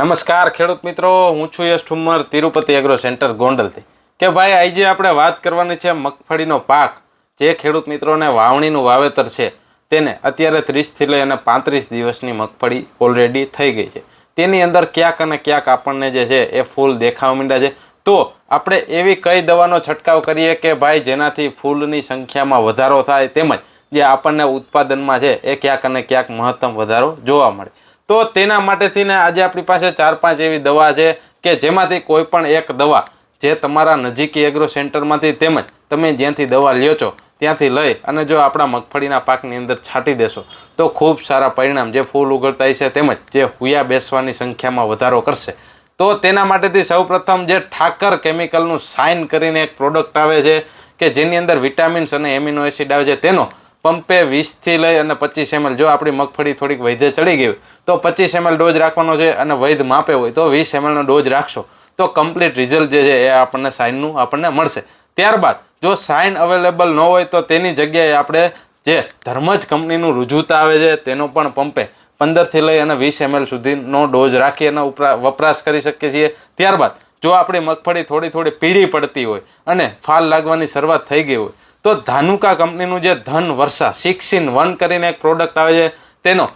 નમસ્કાર ખેડૂત મિત્રો, હું છું યશ ઠુમ્મર, તિરુપતિ એગ્રો સેન્ટર ગોંડલથી. કે ભાઈ, આજે આપણે વાત કરવાની છે મગફળીનો પાક. જે ખેડૂત મિત્રોને વાવણીનું વાવેતર છે, તેને અત્યારે ત્રીસથી લઈ અને પાંત્રીસ દિવસની મગફળી ઓલરેડી થઈ ગઈ છે. તેની અંદર ક્યાંક અને ક્યાંક આપણને જે છે, એ ફૂલ દેખાવા માંડ્યા છે. તો આપણે એવી કઈ દવાનો છંટકાવ કરીએ કે ભાઈ, જેનાથી ફૂલની સંખ્યામાં વધારો થાય તેમજ જે આપણને ઉત્પાદનમાં છે, એ ક્યાંક અને ક્યાંક મહત્તમ વધારો જોવા મળે. તો તેના માટેથી ને આજે આપણી પાસે ચાર પાંચ એવી દવા છે કે જેમાંથી કોઈ પણ એક દવા જે તમારા નજીકી એગ્રો સેન્ટરમાંથી તેમજ તમે જ્યાંથી દવા લ્યો છો ત્યાંથી લઈ અને જો આપણા મગફળીના પાકની અંદર છાંટી દેશો, તો ખૂબ સારા પરિણામ જે ફૂલ ઉગડતા છે તેમજ જે હુયા બેસવાની સંખ્યામાં વધારો કરશે. તો તેના માટેથી સૌપ્રથમ જે ઠાકર કેમિકલનું સાઇન કરીને એક પ્રોડક્ટ આવે છે કે જેની અંદર વિટામિન્સ અને એમિનો એસિડ આવે છે તેનો પંપે વીસથી લઈ અને પચીસ એમએલ. જો આપણી મગફળી થોડીક વૈધે ચડી ગઈ તો પચીસ એમએલ ડોઝ રાખવાનો છે અને વૈધ માપે હોય, તો વીસ એમએલનો ડોઝ રાખશો. તો કમ્પ્લીટ રિઝલ્ટ જે છે એ આપણને સાઇનનું આપણને મળશે. ત્યારબાદ, જો સાઇન અવેલેબલ ન હોય, તો તેની જગ્યાએ આપણે જે ધર્મજ કંપનીનું રુજુતા આવે છે, તેનો પણ પંપે પંદરથી લઈ અને વીસ એમએલ સુધીનો ડોઝ રાખી અને વપરાશ કરી શકીએ છીએ. ત્યારબાદ, જો આપણી મગફળી થોડી થોડી પીળી પડતી હોય અને ફાલ લાગવાની શરૂઆત થઈ ગઈ હોય તો ધાનુકા કંપનીનું જે ધન વર્ષા સિક્સ ઇન વન કરીને એક પ્રોડક્ટ આવે છે, તેનો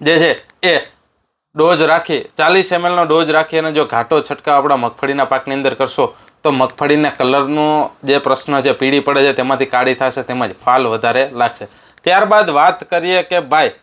જે છે એ ડોઝ રાખી, ચાલીસ એમએલનો ડોઝ રાખી અને જો ઘાટો છંટકાવ આપણા મગફળીના પાકની અંદર કરશો, તો મગફળીના કલરનો જે પ્રશ્ન છે, પીળી પડે છે, તેમાંથી કાળી થશે, તેમજ ફાલ વધારે લાગશે. ત્યારબાદ વાત કરીએ કે ભાઈ,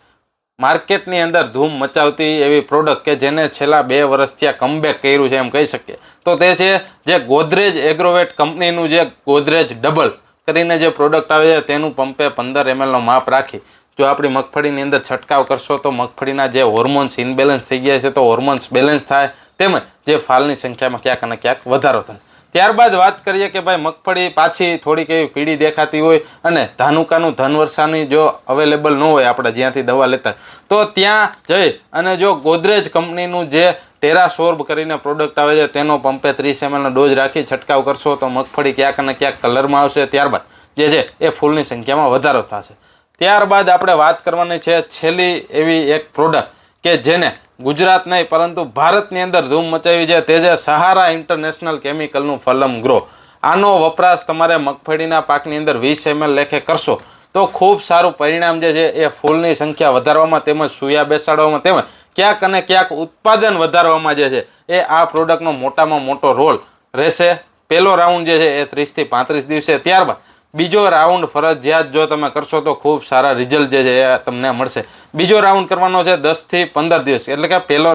માર્કેટની અંદર ધૂમ મચાવતી એવી પ્રોડક્ટ કે જેને છેલ્લા બે વર્ષથી આ કમબેક કર્યું છે, એમ કહી શકીએ. તો તે છે જે ગોદરેજ એગ્રોવેટ કંપનીનું જે ગોદરેજ ડબલ કરીને જે પ્રોડક્ટ આવે છે, તેનું પંપે પંદર એમએલનો માપ રાખી. જો આપણી મગફળીની અંદર છંટકાવ કરશો, તો મગફળીના જે હોર્મોન્સ ઇનબેલેન્સ થઈ ગયા છે, તો હોર્મોન્સ બેલેન્સ થાય. તેમજ જે ફાલની સંખ્યામાં ક્યાંક અને ક્યાંક વધારો થાય. ત્યારબાદ વાત કરીએ કે ભાઈ મગફળી પાછી થોડીક એવી પીળી દેખાતી હોય અને ધાનુકાનું ધનવર્ષાની જો અવેલેબલ ન હોય આપણે જ્યાંથી દવા લેતા, તો ત્યાં જઈ અને જો ગોદરેજ કંપનીનું જે ટેરાસોર્બ કરીને પ્રોડક્ટ આવે છે, તેનો પંપે ત્રીસ એમએલનો ડોઝ રાખી છંટકાવ કરશો તો મગફળી ક્યાંક અને ક્યાંક કલરમાં આવશે. ત્યારબાદ જે છે એ ફૂલની સંખ્યામાં વધારો થશે. ત્યારબાદ આપણે વાત કરવાની છે છેલ્લી એવી એક પ્રોડક્ટ કે જેને ગુજરાત નહીં, પરંતુ ભારતની અંદર ધૂમ મચાવી છે. તે છે સહારા ઇન્ટરનેશનલ કેમિકલનું ફલમ ગ્રો. આનો વપરાશ તમારે મગફળીના પાકની અંદર વીસ એમએલ લેખે કરશો તો ખૂબ સારું પરિણામ જે છે એ ફૂલની સંખ્યા વધારવામાં તેમજ સુયા બેસાડવામાં તેમજ ક્યાંક અને ક્યાંક ઉત્પાદન વધારવામાં જે છે એ આ પ્રોડક્ટનો મોટામાં મોટો રોલ રહેશે. પહેલો રાઉન્ડ જે છે એ ત્રીસથી પાંત્રીસ દિવસે ત્યારબાદ બીજો રાઉન્ડ ફરજિયાત જો તમે કરશો તો ખૂબ સારા રિઝલ્ટ જે છે એ તમને મળશે. બીજો રાઉન્ડ કરવાનો છે દસથી પંદર દિવસ. એટલે કે પહેલો